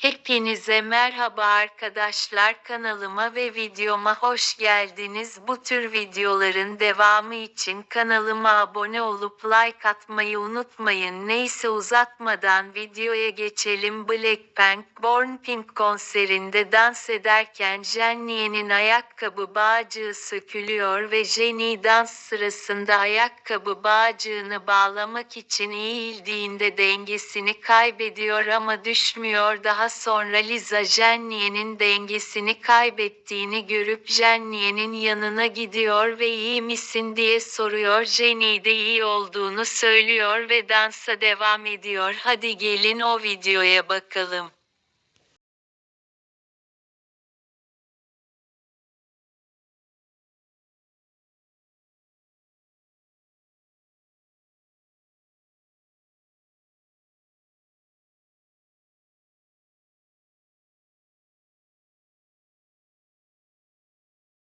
Hepinize merhaba arkadaşlar kanalıma ve videoma hoş geldiniz. Bu tür videoların devamı için kanalıma abone olup like atmayı unutmayın. Neyse uzatmadan videoya geçelim. Blackpink Born Pink konserinde dans ederken Jennie'nin ayakkabı bağcığı sökülüyor ve Jennie dans sırasında ayakkabı bağcığını bağlamak için eğildiğinde dengesini kaybediyor ama düşmüyor. Daha sonra Liza Jennie'nin dengesini kaybettiğini görüp Jennie'nin yanına gidiyor ve iyi misin diye soruyor. Jennie de iyi olduğunu söylüyor ve dansa devam ediyor. Hadi gelin o videoya bakalım.